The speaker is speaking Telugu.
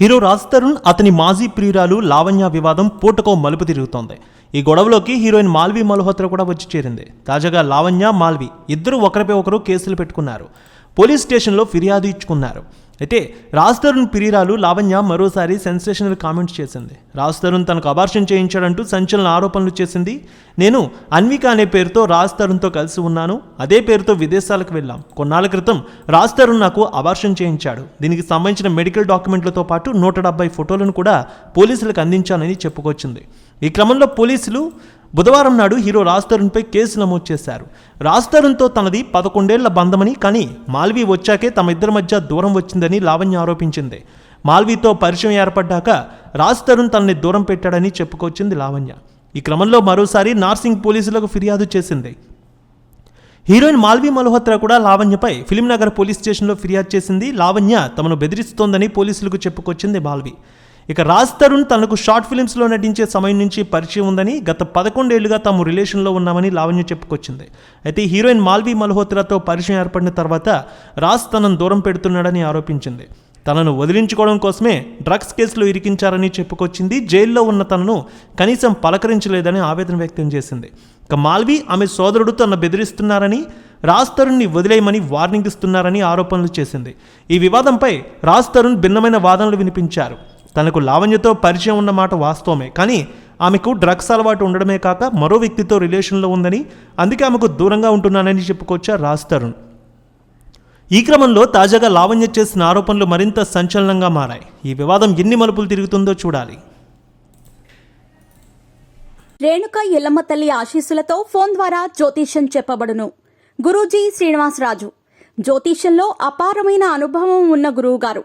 హీరో రాజ్ తరుణ్ అతని మాజీ ప్రియురాలు లావణ్య వివాదం పూటకో మలుపు తిరుగుతోంది. ఈ గొడవలోకి హీరోయిన్ మాల్వి మల్హోత్రా కూడా వచ్చి చేరింది. తాజాగా లావణ్య మాల్వి ఇద్దరు ఒకరిపై ఒకరు కేసులు పెట్టుకున్నారు. పోలీస్ స్టేషన్లో ఫిర్యాదు ఇచ్చుకున్నారు. అయితే రాజ్ తరుణ్ ప్రియురాలు లావణ్య మరోసారి సెన్సేషనల్ కామెంట్స్ చేసింది. రాజ్ తరుణ్ తనకు అబార్షన్ చేయించాడంటూ సంచలన ఆరోపణలు చేసింది. నేను అన్విక అనే పేరుతో రాజ్ తరుణ్తో కలిసి ఉన్నాను. అదే పేరుతో విదేశాలకు వెళ్ళాం. కొన్నాళ్ళ క్రితం రాజ్ తరుణ్ నాకు అబార్షన్ చేయించాడు. దీనికి సంబంధించిన మెడికల్ డాక్యుమెంట్లతో పాటు నూట డెబ్బై ఫోటోలను కూడా పోలీసులకు అందించానని చెప్పుకొచ్చింది. ఈ క్రమంలో పోలీసులు బుధవారం నాడు హీరో రాజ్ తరుణ్పై కేసు నమోదు చేశారు. రాజ్ తరుణ్తో తనది పదకొండేళ్ళ బంధమని కానీ మాల్వి వచ్చాకే తమ ఇద్దరి మధ్య దూరం వచ్చిందని లావణ్య ఆరోపించింది. మాల్వీతో పరిచయం ఏర్పడ్డాక రాజ్ తరుణ్ తనని దూరం పెట్టాడని చెప్పుకొచ్చింది లావణ్య. ఈ క్రమంలో మరోసారి నార్సింగ్ పోలీసులకు ఫిర్యాదు చేసింది. హీరోయిన్ మాల్వీ మల్హోత్రా కూడా లావణ్యపై ఫిలింనగర్ పోలీస్ స్టేషన్లో ఫిర్యాదు చేసింది. లావణ్య తమను బెదిరిస్తోందని పోలీసులకు చెప్పుకొచ్చింది మాల్వీ. ఇక రాజ్ తరుణ్ తనకు షార్ట్ ఫిలిమ్స్లో నటించే సమయం నుంచి పరిచయం ఉందని గత పదకొండేళ్ళుగా తాము రిలేషన్లో ఉన్నామని లావణ్య చెప్పుకొచ్చింది. అయితే హీరోయిన్ మాల్వీ మల్హోత్రాతో పరిచయం ఏర్పడిన తర్వాత రాజ్ తనను దూరం పెడుతున్నాడని ఆరోపించింది. తనను వదిలించుకోవడం కోసమే డ్రగ్స్ కేసులో ఇరికించారని చెప్పుకొచ్చింది. జైల్లో ఉన్న తనను కనీసం పలకరించలేదని ఆవేదన వ్యక్తం చేసింది. ఇక మాల్వి ఆమె సోదరుడు తన బెదిరిస్తున్నారని రాజ్ తరుణ్ని వదిలేయమని వార్నింగ్ ఇస్తున్నారని ఆరోపణలు చేసింది. ఈ వివాదంపై రాజ్ తరుణ్ భిన్నమైన వాదనలు వినిపించారు. తనకు లావణ్యతో పరిచయం ఉన్న మాట వాస్తవమే. కానీ ఆమెకు డ్రగ్స్ అలవాటు ఉండడమే కాక మరో వ్యక్తితో రిలేషన్లో ఉందని అందుకే ఆమెకు దూరంగా ఉంటున్నానని చెప్పుకొచ్చా రాజ్ తరుణ్. ఈ క్రమంలో తాజాగా లావణ్య చేసిన ఆరోపణలు మరింత సంచలనంగా మారాయి. ఈ వివాదం ఎన్ని మలుపులు తిరుగుతుందో చూడాలి. రేణుక ఎల్లమ్మ తల్లి ఆశీస్సులతో ఫోన్ ద్వారా జ్యోతిష్యం చెప్పబడును. గురూజీ శ్రీనివాసరాజు. జ్యోతిష్యంలో అపారమైన అనుభవం ఉన్న గురువు గారు